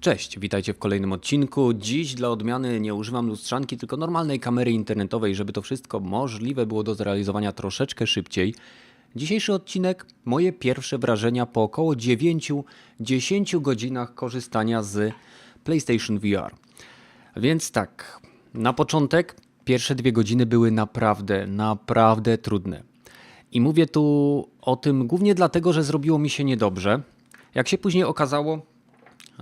Cześć, witajcie w kolejnym odcinku. Dziś dla odmiany nie używam lustrzanki, tylko normalnej kamery internetowej, żeby to wszystko możliwe było do zrealizowania troszeczkę szybciej. Dzisiejszy odcinek moje pierwsze wrażenia po około 9-10 godzinach korzystania z PlayStation VR. Więc tak, na początek pierwsze dwie godziny były naprawdę, naprawdę trudne. I mówię tu o tym głównie dlatego, że zrobiło mi się niedobrze. Jak się później okazało,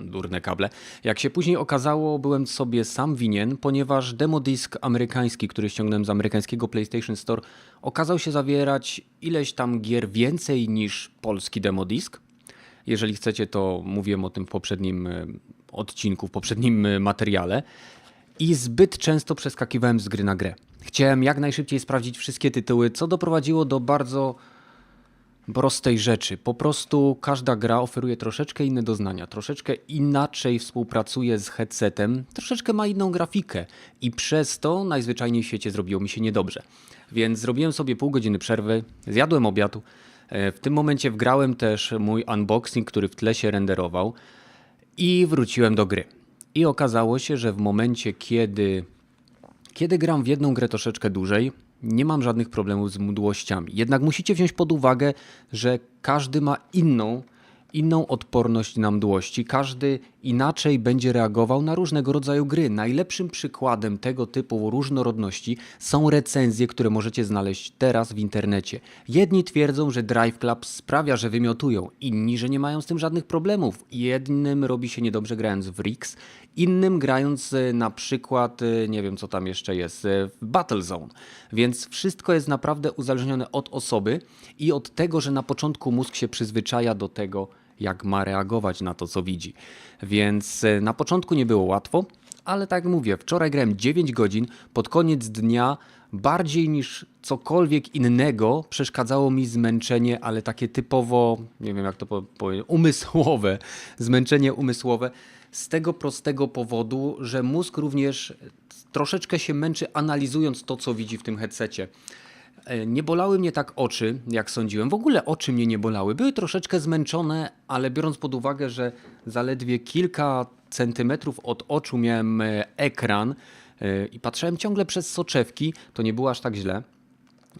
durne kable. Jak się później okazało, byłem sobie sam winien, ponieważ demodisk amerykański, który ściągnąłem z amerykańskiego PlayStation Store, okazał się zawierać ileś tam gier więcej niż polski demodisk. Jeżeli chcecie, to mówiłem o tym w poprzednim e, odcinku, w poprzednim e, materiale. I zbyt często przeskakiwałem z gry na grę. Chciałem jak najszybciej sprawdzić wszystkie tytuły, co doprowadziło do bardzo prostej rzeczy. Po prostu każda gra oferuje troszeczkę inne doznania, troszeczkę inaczej współpracuje z headsetem, troszeczkę ma inną grafikę i przez to najzwyczajniej w świecie zrobiło mi się niedobrze. Więc zrobiłem sobie pół godziny przerwy, zjadłem obiadu. E, W tym momencie wgrałem też mój unboxing, który w tle się renderował i wróciłem do gry. I okazało się, że w momencie, kiedy kiedy gram w jedną grę troszeczkę dłużej, nie mam żadnych problemów z mdłościami. Jednak musicie wziąć pod uwagę, że każdy ma inną, inną odporność na mdłości. Każdy inaczej będzie reagował na różnego rodzaju gry. Najlepszym przykładem tego typu różnorodności są recenzje, które możecie znaleźć teraz w internecie. Jedni twierdzą, że Drive Club sprawia, że wymiotują, inni, że nie mają z tym żadnych problemów. Jednym robi się niedobrze grając w Rix, innym grając e, na przykład, e, nie wiem co tam jeszcze jest, e, w Battlezone. Więc wszystko jest naprawdę uzależnione od osoby i od tego, że na początku mózg się przyzwyczaja do tego, jak ma reagować na to, co widzi. Więc e, na początku nie było łatwo, ale tak jak mówię, wczoraj grałem 9 godzin, pod koniec dnia bardziej niż cokolwiek innego przeszkadzało mi zmęczenie, ale takie typowo, nie wiem jak to po- powiedzieć, umysłowe, zmęczenie umysłowe z tego prostego powodu, że mózg również troszeczkę się męczy analizując to, co widzi w tym headsetie. E, Nie bolały mnie tak oczy, jak sądziłem. W ogóle oczy mnie nie bolały. Były troszeczkę zmęczone, ale biorąc pod uwagę, że zaledwie kilka centymetrów od oczu miałem e, ekran e, i patrzyłem ciągle przez soczewki, to nie było aż tak źle.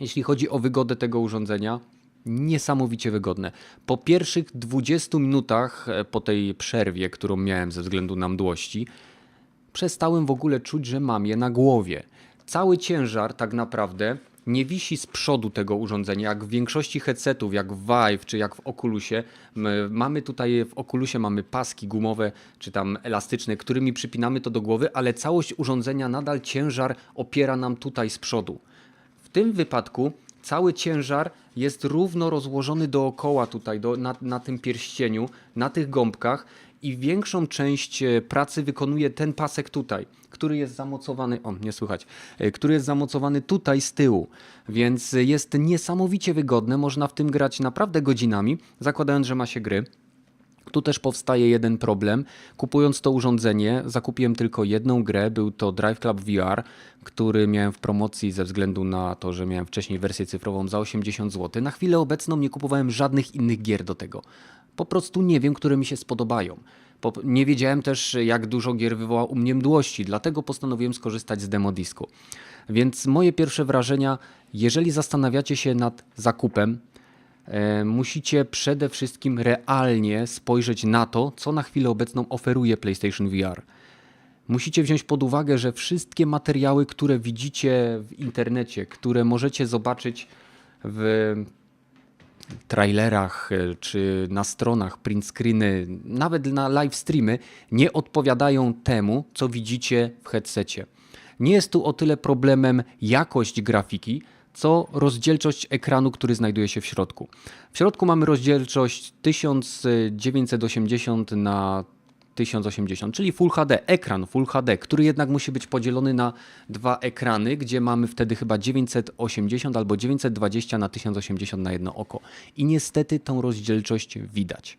Jeśli chodzi o wygodę tego urządzenia, niesamowicie wygodne. Po pierwszych 20 minutach po tej przerwie, którą miałem ze względu na mdłości, przestałem w ogóle czuć, że mam je na głowie. Cały ciężar tak naprawdę nie wisi z przodu tego urządzenia, jak w większości headsetów, jak w Vive czy jak w Oculusie. My mamy tutaj w Oculusie mamy paski gumowe czy tam elastyczne, którymi przypinamy to do głowy, ale całość urządzenia nadal ciężar opiera nam tutaj z przodu. W tym wypadku cały ciężar jest równo rozłożony dookoła tutaj, do, na, na tym pierścieniu, na tych gąbkach i większą część e, pracy wykonuje ten pasek tutaj, który jest zamocowany, o nie słychać, e, który jest zamocowany tutaj z tyłu, więc jest niesamowicie wygodne, można w tym grać naprawdę godzinami, zakładając, że ma się gry. Tu też powstaje jeden problem. Kupując to urządzenie, zakupiłem tylko jedną grę. Był to Drive Club VR, który miałem w promocji ze względu na to, że miałem wcześniej wersję cyfrową za 80 zł. Na chwilę obecną nie kupowałem żadnych innych gier do tego. Po prostu nie wiem, które mi się spodobają. Po, nie wiedziałem też, jak dużo gier wywoła u mnie mdłości, dlatego postanowiłem skorzystać z demodisku. Więc moje pierwsze wrażenia, jeżeli zastanawiacie się nad zakupem, musicie przede wszystkim realnie spojrzeć na to, co na chwilę obecną oferuje PlayStation VR. Musicie wziąć pod uwagę, że wszystkie materiały, które widzicie w internecie, które możecie zobaczyć w trailerach e, czy na stronach, print screeny, nawet na live streamy, nie odpowiadają temu, co widzicie w headsetie. Nie jest tu o tyle problemem jakość grafiki, co rozdzielczość ekranu, który znajduje się w środku. W środku mamy rozdzielczość 1980 na 1080, czyli Full HD, ekran Full HD, który jednak musi być podzielony na dwa ekrany, gdzie mamy wtedy chyba 980 albo 920 na 1080 na jedno oko. I niestety tą rozdzielczość widać.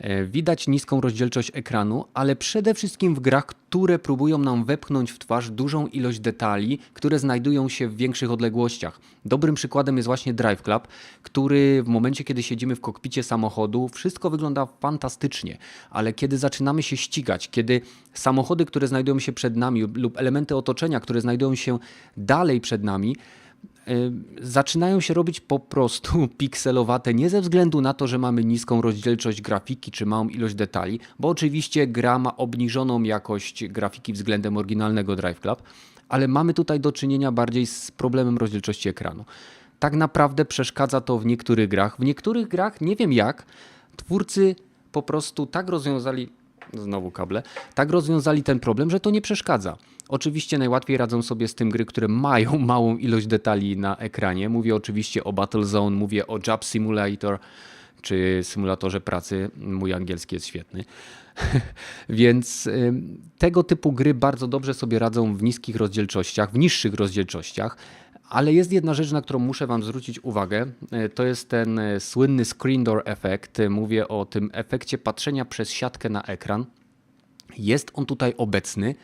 E, Widać niską rozdzielczość ekranu, ale przede wszystkim w grach, które próbują nam wepchnąć w twarz dużą ilość detali, które znajdują się w większych odległościach. Dobrym przykładem jest właśnie Drive Club, który w momencie, kiedy siedzimy w kokpicie samochodu, wszystko wygląda fantastycznie, ale kiedy zaczynamy się ścigać, kiedy samochody, które znajdują się przed nami lub elementy otoczenia, które znajdują się dalej przed nami, zaczynają się robić po prostu pikselowate, nie ze względu na to, że mamy niską rozdzielczość grafiki czy małą ilość detali, bo oczywiście gra ma obniżoną jakość grafiki względem oryginalnego Drive Club, ale mamy tutaj do czynienia bardziej z problemem rozdzielczości ekranu. Tak naprawdę przeszkadza to w niektórych grach. W niektórych grach, nie wiem jak, twórcy po prostu tak rozwiązali, znowu kable, tak rozwiązali ten problem, że to nie przeszkadza. Oczywiście najłatwiej radzą sobie z tym gry, które mają małą ilość detali na ekranie. Mówię oczywiście o Battlezone, mówię o Job Simulator czy symulatorze pracy. Mój angielski jest świetny. Więc tego typu gry bardzo dobrze sobie radzą w niskich rozdzielczościach, w niższych rozdzielczościach. Ale jest jedna rzecz, na którą muszę Wam zwrócić uwagę. E, To jest ten e, słynny screen door efekt. Mówię o tym efekcie patrzenia przez siatkę na ekran. Jest on tutaj obecny,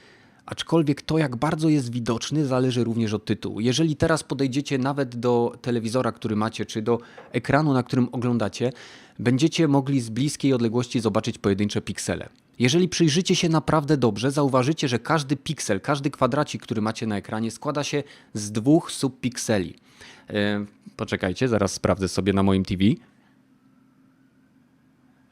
aczkolwiek to, jak bardzo jest widoczny, zależy również od tytułu. Jeżeli teraz podejdziecie nawet do telewizora, który macie, czy do ekranu, na którym oglądacie, będziecie mogli z bliskiej odległości zobaczyć pojedyncze piksele. Jeżeli przyjrzycie się naprawdę dobrze, zauważycie, że każdy piksel, każdy kwadracik, który macie na ekranie, składa się z dwóch subpikseli. E, Poczekajcie, zaraz sprawdzę sobie na moim TV.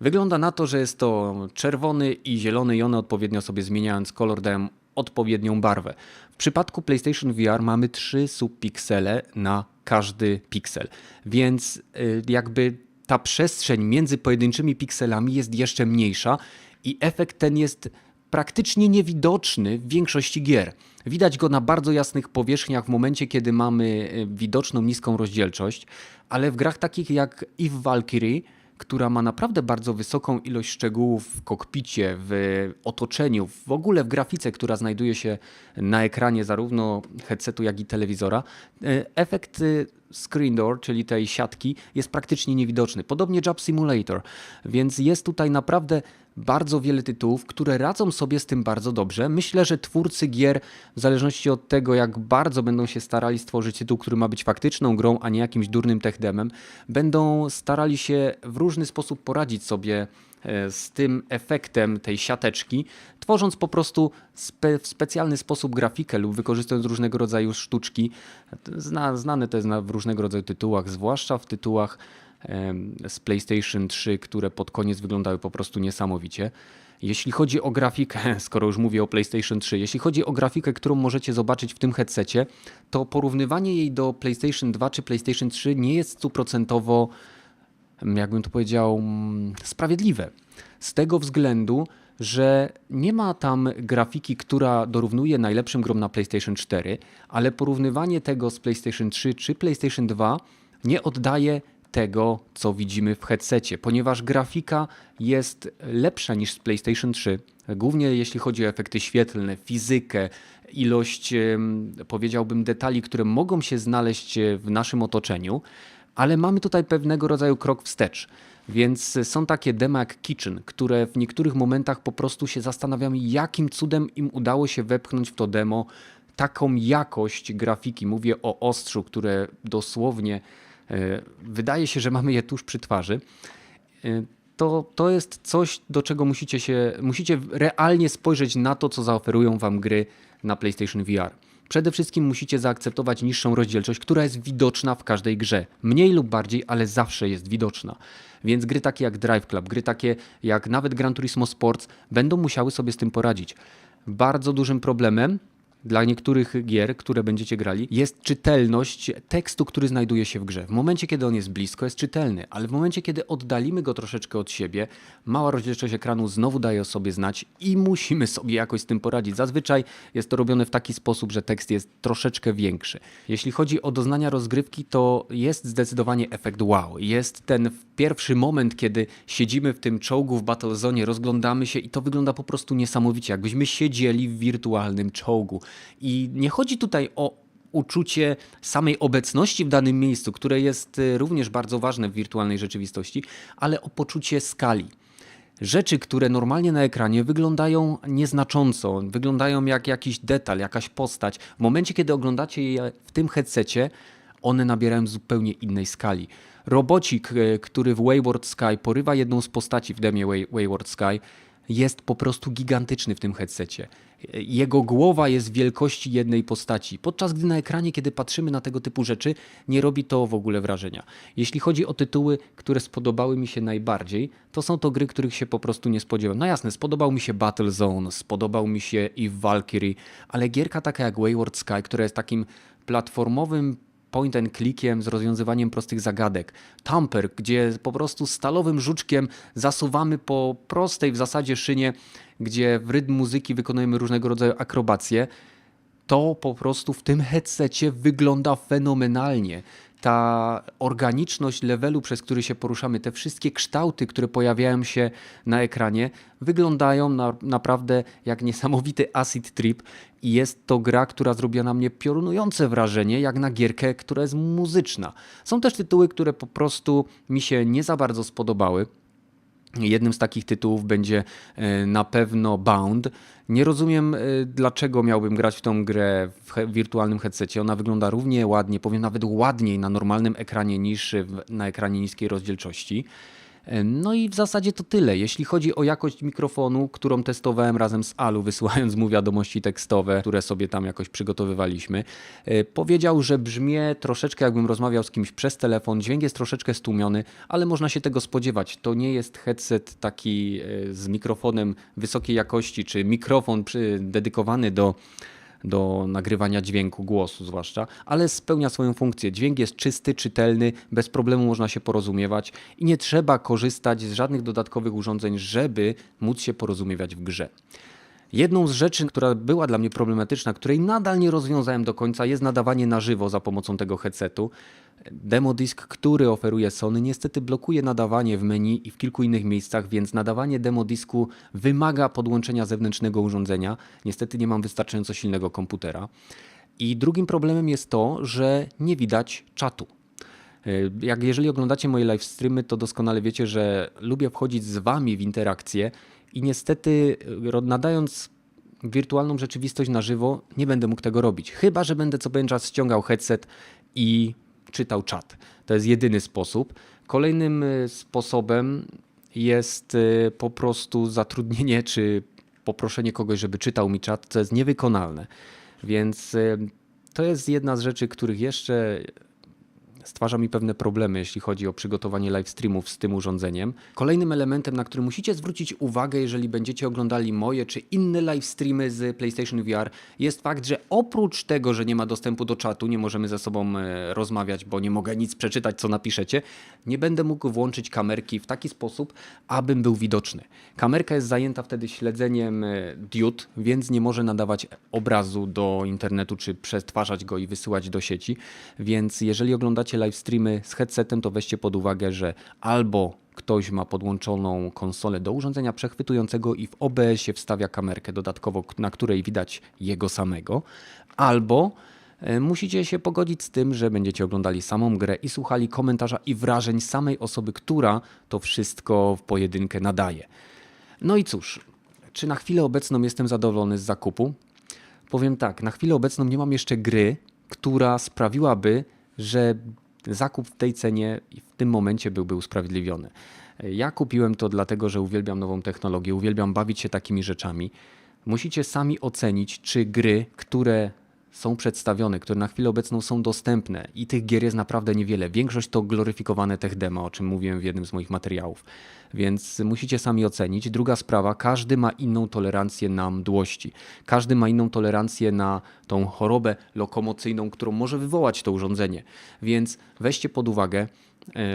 Wygląda na to, że jest to czerwony i zielony i one odpowiednio sobie zmieniając kolor dają odpowiednią barwę. W przypadku PlayStation VR mamy trzy subpiksele na każdy piksel, więc y, jakby ta przestrzeń między pojedynczymi pikselami jest jeszcze mniejsza i efekt ten jest praktycznie niewidoczny w większości gier. Widać go na bardzo jasnych powierzchniach w momencie, kiedy mamy y, widoczną niską rozdzielczość, ale w grach takich jak Eve Valkyrie, która ma naprawdę bardzo wysoką ilość szczegółów w kokpicie, w otoczeniu, w ogóle w grafice, która znajduje się na ekranie zarówno headsetu, jak i telewizora, y, efekt y, screen door, czyli tej siatki, jest praktycznie niewidoczny. Podobnie Job Simulator, więc jest tutaj naprawdę bardzo wiele tytułów, które radzą sobie z tym bardzo dobrze. Myślę, że twórcy gier, w zależności od tego, jak bardzo będą się starali stworzyć tytuł, który ma być faktyczną grą, a nie jakimś durnym techdemem, będą starali się w różny sposób poradzić sobie z tym efektem tej siateczki, tworząc po prostu spe, w specjalny sposób grafikę lub wykorzystując różnego rodzaju sztuczki. Zna, znane to jest na, w różnego rodzaju tytułach, zwłaszcza w tytułach z PlayStation 3, które pod koniec wyglądały po prostu niesamowicie. Jeśli chodzi o grafikę, skoro już mówię o PlayStation 3, jeśli chodzi o grafikę, którą możecie zobaczyć w tym headsetie, to porównywanie jej do PlayStation 2 czy PlayStation 3 nie jest stuprocentowo jakbym to powiedział, mm, sprawiedliwe. Z tego względu, że nie ma tam grafiki, która dorównuje najlepszym grom na PlayStation 4, ale porównywanie tego z PlayStation 3 czy PlayStation 2 nie oddaje tego, co widzimy w headsetie, ponieważ grafika jest lepsza niż z PlayStation 3, głównie jeśli chodzi o efekty świetlne, fizykę, ilość, powiedziałbym, detali, które mogą się znaleźć w naszym otoczeniu ale mamy tutaj pewnego rodzaju krok wstecz. Więc są takie dema jak Kitchen, które w niektórych momentach po prostu się zastanawiamy, jakim cudem im udało się wepchnąć w to demo taką jakość grafiki. Mówię o ostrzu, które dosłownie e, wydaje się, że mamy je tuż przy twarzy. E, To, to jest coś, do czego musicie się, musicie realnie spojrzeć na to, co zaoferują wam gry na PlayStation VR. Przede wszystkim musicie zaakceptować niższą rozdzielczość, która jest widoczna w każdej grze. Mniej lub bardziej, ale zawsze jest widoczna. Więc gry takie jak Drive Club, gry takie jak nawet Gran Turismo Sports będą musiały sobie z tym poradzić. Bardzo dużym problemem dla niektórych gier, które będziecie grali, jest czytelność tekstu, który znajduje się w grze. W momencie, kiedy on jest blisko, jest czytelny, ale w momencie, kiedy oddalimy go troszeczkę od siebie, mała rozdzielczość ekranu znowu daje o sobie znać i musimy sobie jakoś z tym poradzić. Zazwyczaj jest to robione w taki sposób, że tekst jest troszeczkę większy. Jeśli chodzi o doznania rozgrywki, to jest zdecydowanie efekt wow. Jest ten pierwszy moment, kiedy siedzimy w tym czołgu w Battlezone, rozglądamy się i to wygląda po prostu niesamowicie, jakbyśmy siedzieli w wirtualnym czołgu. I nie chodzi tutaj o uczucie samej obecności w danym miejscu, które jest y, również bardzo ważne w wirtualnej rzeczywistości, ale o poczucie skali. rzeczy, które normalnie na ekranie wyglądają nieznacząco, wyglądają jak jakiś detal, jakaś postać. W momencie, kiedy oglądacie je w tym headsetie, one nabierają zupełnie innej skali. Robocik, e, który w Wayward Sky porywa jedną z postaci w demie Way- Wayward Sky, jest po prostu gigantyczny w tym headsetie. Jego głowa jest wielkości jednej postaci, podczas gdy na ekranie, kiedy patrzymy na tego typu rzeczy, nie robi to w ogóle wrażenia. Jeśli chodzi o tytuły, które spodobały mi się najbardziej, to są to gry, których się po prostu nie spodziewałem. No jasne, spodobał mi się Battlezone, spodobał mi się Eve Valkyrie, ale gierka taka jak Wayward Sky, która jest takim platformowym point and clickiem z rozwiązywaniem prostych zagadek. Tamper, gdzie po prostu stalowym żuczkiem zasuwamy po prostej w zasadzie szynie, gdzie w rytm muzyki wykonujemy różnego rodzaju akrobacje. To po prostu w tym headsetie wygląda fenomenalnie. Ta organiczność levelu, przez który się poruszamy, te wszystkie kształty, które pojawiają się na ekranie, wyglądają na, naprawdę jak niesamowity acid trip i jest to gra, która zrobiła na mnie piorunujące wrażenie, jak na gierkę, która jest muzyczna. Są też tytuły, które po prostu mi się nie za bardzo spodobały. Jednym z takich tytułów będzie e, na pewno Bound. Nie rozumiem, e, dlaczego miałbym grać w tą grę w wirtualnym headsetie. Ona wygląda równie ładnie, powiem nawet ładniej na normalnym ekranie niż na ekranie niskiej rozdzielczości. No i w zasadzie to tyle. Jeśli chodzi o jakość mikrofonu, którą testowałem razem z Alu, wysyłając mu wiadomości tekstowe, które sobie tam jakoś przygotowywaliśmy, e, powiedział, że brzmię troszeczkę jakbym rozmawiał z kimś przez telefon. Dźwięk jest troszeczkę stłumiony, ale można się tego spodziewać. To nie jest headset taki e, z mikrofonem wysokiej jakości, czy mikrofon dedykowany do do nagrywania dźwięku, głosu zwłaszcza, ale spełnia swoją funkcję. Dźwięk jest czysty, czytelny, bez problemu można się porozumiewać i nie trzeba korzystać z żadnych dodatkowych urządzeń, żeby móc się porozumiewać w grze. Jedną z rzeczy, która była dla mnie problematyczna, której nadal nie rozwiązałem do końca, jest nadawanie na żywo za pomocą tego headsetu. Demodisk, który oferuje Sony, niestety blokuje nadawanie w menu i w kilku innych miejscach, więc nadawanie demodisku wymaga podłączenia zewnętrznego urządzenia. Niestety nie mam wystarczająco silnego komputera. I drugim problemem jest to, że nie widać czatu. Y, Jak jeżeli oglądacie moje live streamy, to doskonale wiecie, że lubię wchodzić z wami w interakcję i niestety ro- nadając wirtualną rzeczywistość na żywo, nie będę mógł tego robić. Chyba, że będę co pewien czas ściągał headset i czytał czat. To jest jedyny sposób. Kolejnym y, sposobem jest y, po prostu zatrudnienie czy poproszenie kogoś, żeby czytał mi czat, co jest niewykonalne. Więc y, to jest jedna z rzeczy, których jeszcze stwarza mi pewne problemy, jeśli chodzi o przygotowanie live streamów z tym urządzeniem. Kolejnym elementem, na który musicie zwrócić uwagę, jeżeli będziecie oglądali moje czy inne live streamy z PlayStation VR, jest fakt, że oprócz tego, że nie ma dostępu do czatu, nie możemy ze sobą e, rozmawiać, bo nie mogę nic przeczytać, co napiszecie, nie będę mógł włączyć kamerki w taki sposób, abym był widoczny. Kamerka jest zajęta wtedy śledzeniem e, diod, więc nie może nadawać obrazu do internetu, czy przetwarzać go i wysyłać do sieci. Więc jeżeli oglądacie live streamy z headsetem, to weźcie pod uwagę, że albo ktoś ma podłączoną konsolę do urządzenia przechwytującego i w OBS-ie wstawia kamerkę dodatkowo, na której widać jego samego, albo e, musicie się pogodzić z tym, że będziecie oglądali samą grę i słuchali komentarza i wrażeń samej osoby, która to wszystko w pojedynkę nadaje. No i cóż, czy na chwilę obecną jestem zadowolony z zakupu? Powiem tak, na chwilę obecną nie mam jeszcze gry, która sprawiłaby, że zakup w tej cenie w tym momencie byłby usprawiedliwiony. Ja kupiłem to dlatego, że uwielbiam nową technologię, uwielbiam bawić się takimi rzeczami. Musicie sami ocenić, czy gry, które są przedstawione, które na chwilę obecną są dostępne i tych gier jest naprawdę niewiele. Większość to gloryfikowane tech demo, o czym mówiłem w jednym z moich materiałów. Więc musicie sami ocenić. Druga sprawa, każdy ma inną tolerancję na mdłości. Każdy ma inną tolerancję na tą chorobę lokomocyjną, którą może wywołać to urządzenie. Więc weźcie pod uwagę,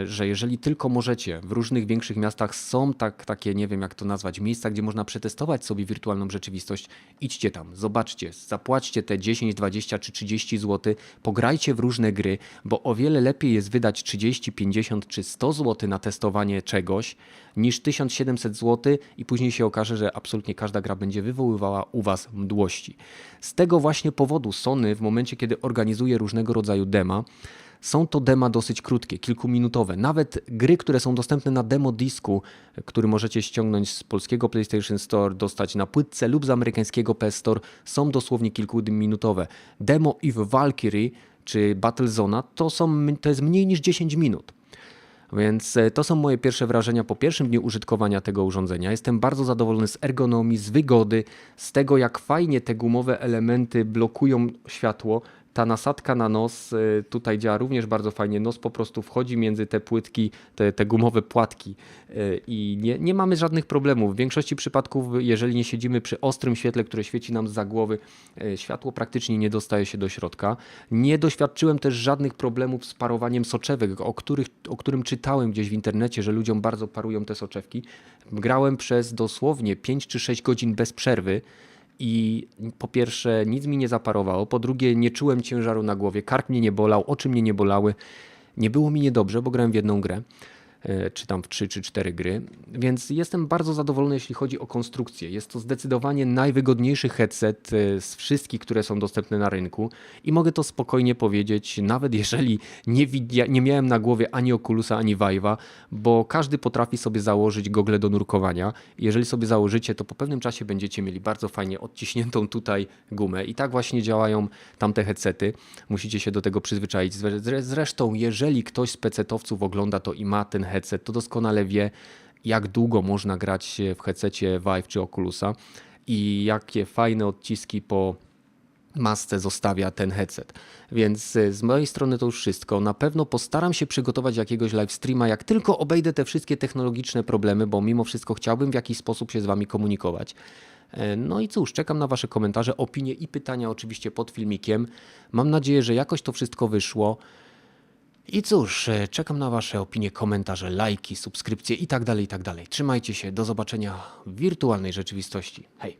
że jeżeli tylko możecie, w różnych większych miastach są tak, takie, nie wiem jak to nazwać, miejsca, gdzie można przetestować sobie wirtualną rzeczywistość, idźcie tam, zobaczcie, zapłaćcie te 10, 20 czy 30 zł, pograjcie w różne gry, bo o wiele lepiej jest wydać 30, 50 czy 100 zł na testowanie czegoś, niż 1700 zł i później się okaże, że absolutnie każda gra będzie wywoływała u Was mdłości. Z tego właśnie powodu Sony w momencie, kiedy organizuje różnego rodzaju dema, Są to dema dosyć krótkie, kilkuminutowe. Nawet gry, które są dostępne na demo disku, który możecie ściągnąć z polskiego PlayStation Store, dostać na płytce lub z amerykańskiego PS Store, są dosłownie kilkuminutowe. Demo Eve Valkyrie czy Battlezona to, są, to jest mniej niż 10 minut. Więc e, to są moje pierwsze wrażenia po pierwszym dniu użytkowania tego urządzenia. Jestem bardzo zadowolony z ergonomii, z wygody, z tego jak fajnie te gumowe elementy blokują światło. Ta nasadka na nos e, tutaj działa również bardzo fajnie. Nos po prostu wchodzi między te płytki, te, te gumowe płatki e, i nie, nie mamy żadnych problemów. W większości przypadków, jeżeli nie siedzimy przy ostrym świetle, które świeci nam za głowy, e, światło praktycznie nie dostaje się do środka. Nie doświadczyłem też żadnych problemów z parowaniem soczewek, o, których, o którym czytałem gdzieś w internecie, że ludziom bardzo parują te soczewki. Grałem przez dosłownie 5 czy 6 godzin bez przerwy. I po pierwsze, nic mi nie zaparowało. Po drugie, nie czułem ciężaru na głowie, kark mnie nie bolał, oczy mnie nie bolały. Nie było mi niedobrze, bo grałem w jedną grę, czy tam w trzy czy cztery gry, więc jestem bardzo zadowolony, jeśli chodzi o konstrukcję. Jest to zdecydowanie najwygodniejszy headset e, z wszystkich, które są dostępne na rynku i mogę to spokojnie powiedzieć, nawet jeżeli nie, nie miałem na głowie ani Oculusa, ani Vive'a, bo każdy potrafi sobie założyć gogle do nurkowania. Jeżeli sobie założycie, to po pewnym czasie będziecie mieli bardzo fajnie odciśniętą tutaj gumę i tak właśnie działają tamte headsety. Musicie się do tego przyzwyczaić. Zre- zre- Zresztą, jeżeli ktoś z pecetowców ogląda to i ma ten headset, to doskonale wie, jak długo można grać w headsetie Vive czy Oculusa i jakie fajne odciski po masce zostawia ten headset. Więc y, z mojej strony to już wszystko. Na pewno postaram się przygotować jakiegoś live streama, jak tylko obejdę te wszystkie technologiczne problemy, bo mimo wszystko chciałbym w jakiś sposób się z Wami komunikować. E, No i cóż, czekam na Wasze komentarze, opinie i pytania oczywiście pod filmikiem. Mam nadzieję, że jakoś to wszystko wyszło. I cóż, e, czekam na Wasze opinie, komentarze, lajki, subskrypcje i tak dalej, i tak. Trzymajcie się, do zobaczenia w wirtualnej rzeczywistości. Hej!